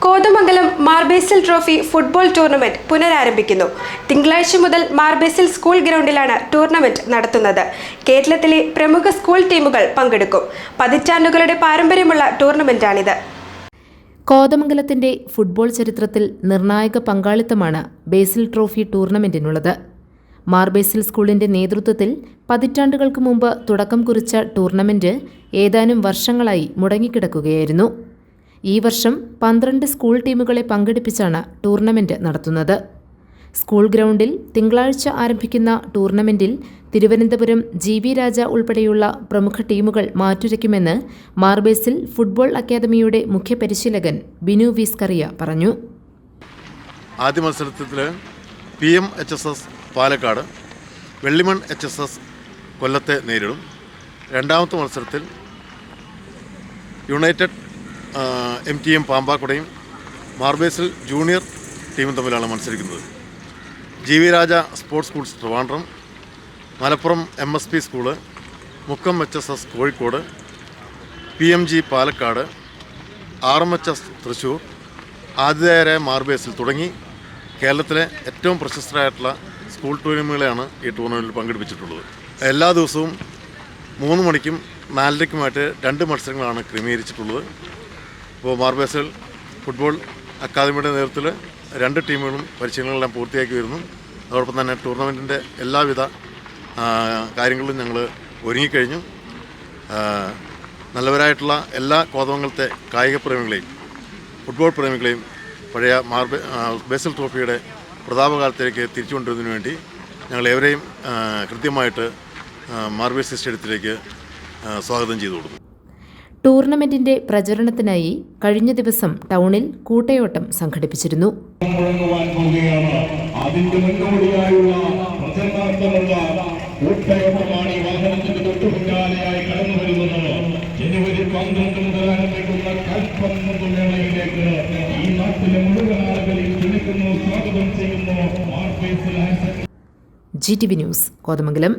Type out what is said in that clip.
Kothamangalam Mar Basil trophy football tournament പുനരാരംഭിക്കുന്നു. തിങ്കളാഴ്ച മുതൽ Mar Basil school ഗ്രൗണ്ടിലാണ് tournament നടത്തുന്നത്. കേരളത്തിലെ പ്രമുഖ സ്കൂൾ ടീമുകൾ പങ്കെടുക്കും. പതിറ്റാണ്ടുകളുടെ പാരമ്പര്യമുള്ള ടൂർണമെന്റാണിത്. കോതമംഗലത്തിന്റെ ഫുട്ബോൾ ചരിത്രത്തിൽ നിർണായക പങ്കാളിത്തമാണ് ബേസിൽ ട്രോഫി ടൂർണമെന്റിനുള്ളത്. മാർബേസിൽ സ്കൂളിന്റെ നേതൃത്വത്തിൽ പതിറ്റാണ്ടുകൾക്ക് മുമ്പ് തുടക്കം കുറിച്ച ടൂർണമെന്റ് ഏതാനും വർഷങ്ങളായി മുടങ്ങിക്കിടക്കുകയായിരുന്നു. ഈ വർഷം പന്ത്രണ്ട് സ്കൂൾ ടീമുകളെ പങ്കെടുപ്പിച്ചാണ് ടൂർണമെന്റ് നടത്തുന്നത്. സ്കൂൾ ഗ്രൗണ്ടിൽ തിങ്കളാഴ്ച ആരംഭിക്കുന്ന ടൂർണമെന്റിൽ തിരുവനന്തപുരം ജി വി രാജ ഉൾപ്പെടെയുള്ള പ്രമുഖ ടീമുകൾ മാറ്റുരയ്ക്കുമെന്ന് മാർബേസിൽ ഫുട്ബോൾ അക്കാദമിയുടെ മുഖ്യ പരിശീലകൻ ബിനു വിസ്കറിയ പറഞ്ഞു. ആദ്യ മത്സരത്തിൽ P M H S S Palakkad Vellimon H S S കൊല്ലത്തെ നേരിടും. രണ്ടാമത്തെ മത്സരത്തിൽ യുണൈറ്റഡ് എം ടി എം പാമ്പാക്കുടയും മാർബേസിൽ ജൂനിയർ ടീമും തമ്മിലാണ് മത്സരിക്കുന്നത്. G V Raja sports schools Trivandrum Malappuram M S P school Mukkam H S S Kozhikode P M G Palakkad R M H S Thrissur ആതിഥേയരായ മാർബേസിൽ തുടങ്ങി കേരളത്തിലെ ഏറ്റവും പ്രശസ്തരായിട്ടുള്ള സ്കൂൾ ടൂർണമെന്റുകളെയാണ് ഈ ടൂർണമെന്റിൽ പങ്കെടുപ്പിച്ചിട്ടുള്ളത്. എല്ലാ ദിവസവും മൂന്ന് മണിക്കും നാലരയ്ക്കുമായിട്ട് രണ്ട് മത്സരങ്ങളാണ് ക്രമീകരിച്ചിട്ടുള്ളത്. ഇപ്പോൾ മാർബേസിൽ ഫുട്ബോൾ അക്കാദമിയുടെ നേതൃത്വത്തിൽ രണ്ട് ടീമുകളും പരിശീലനങ്ങളെല്ലാം പൂർത്തിയാക്കി വരുന്നു. അതോടൊപ്പം തന്നെ ടൂർണമെന്റിന്റെ എല്ലാവിധ കാര്യങ്ങളും ഞങ്ങൾ ഒരുങ്ങിക്കഴിഞ്ഞു. നല്ലവരായിട്ടുള്ള എല്ലാ കോതമംഗലത്തെ കായിക പ്രേമികളെയും ഫുട്ബോൾ പ്രേമികളെയും പഴയ മാർബെ ബേസൽ ട്രോഫിയുടെ പ്രതാപകാലത്തിലേക്ക് തിരിച്ചു കൊണ്ടുവരുന്നതിന് വേണ്ടി ഞങ്ങൾ ഏവരെയും കൃത്യമായിട്ട് മാർബേസ് സ്റ്റേഡിയത്തിലേക്ക് സ്വാഗതം ചെയ്തു കൊടുക്കും ടൂർണമെന്റിന്റെ പ്രചരണത്തിനായി കഴിഞ്ഞ ദിവസം ടൗണിൽ കൂട്ടയോട്ടം സംഘടിപ്പിച്ചിരുന്നു. ജനുവരി പന്ത്രണ്ട് മുതൽ ആരംഭിക്കുന്ന കൽപ്പന്ത് മേളയിലേക്ക് ഈ നാട്ടിലെ മുഴുവൻ ആളുകളെയും ക്ഷണിക്കുന്നു സ്വാഗതം ചെയ്യുന്നു. G T V news Kothamangalam.